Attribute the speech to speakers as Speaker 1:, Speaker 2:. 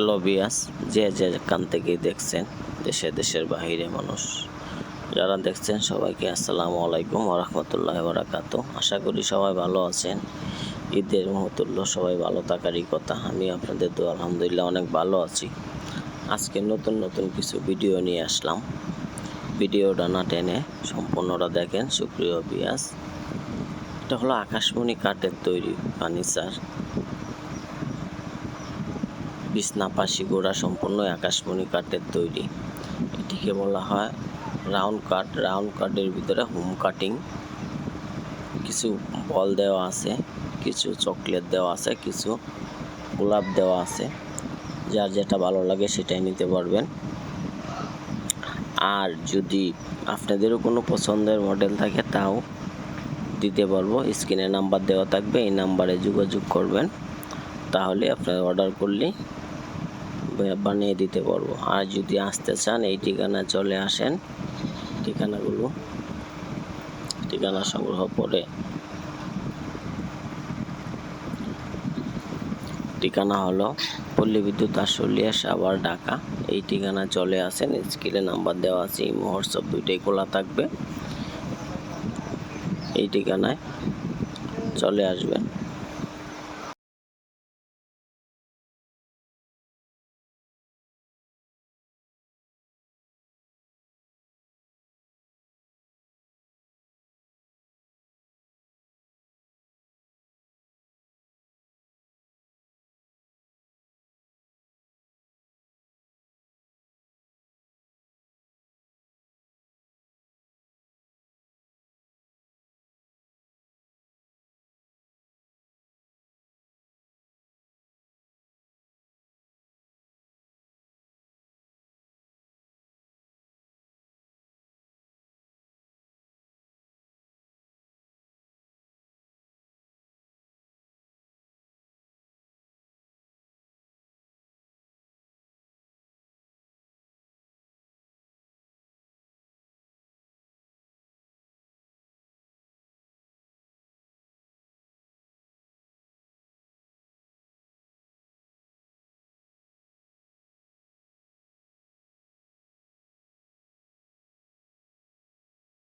Speaker 1: Hello বিয়াস যে যে কান থেকেই দেখছেন, দেশে, দেশের বাহিরে মানুষ যারা দেখছেন, সবাইকে আসসালামু আলাইকুম ওরহমতুল্লাহ বরাকাত আশা করি সবাই ভালো আছেন। ঈদের মুহূর্তুল্য সবাই ভালো থাকারই কথা। আমি আপনাদের তো আলহামদুলিল্লাহ অনেক ভালো আছি। আজকে নতুন নতুন কিছু ভিডিও নিয়ে আসলাম। ভিডিওটা না টেনে সম্পূর্ণটা দেখেন। সুপ্রিয় বিয়াস এটা হলো আকাশমণি কাঠের তৈরি ফার্নিচার। বিছনা পাশি গোড়া সম্পূর্ণ আকাশমণি কাঠের তৈরি। এটিকে বলা হয় রাউন্ড কাট। রাউন্ড কাটের ভিতরে হোম কাটিং, কিছু বল দেওয়া আছে, কিছু চকলেট দেওয়া আছে, কিছু গোলাপ দেওয়া আছে। যার যেটা ভালো লাগে সেটাই নিতে পারবেন। আর যদি আপনাদেরও কোনো পছন্দের মডেল থাকে তাও দিতে পারব। স্ক্রিনে নাম্বার দেওয়া থাকবে, এই নাম্বারে যোগাযোগ করবেন। তাহলে আপনার অর্ডার করলেই বা- বানিয়ে দিতে পারব। আর যদি আসতে চান, এই ঠিকানা চলে আসেন। ঠিকানাগুলো, ঠিকানা সংগ্রহ করে ঠিকানা হলো পল্লী বিদ্যুৎ আশুলিয়া সাভার, ঢাকা। এই ঠিকানা চলে আসেন স্ক্রিনে নাম্বার দেওয়া আছে, এই মহোৎসব দুইটাই খোলা থাকবে। এই ঠিকানায় চলে আসবেন।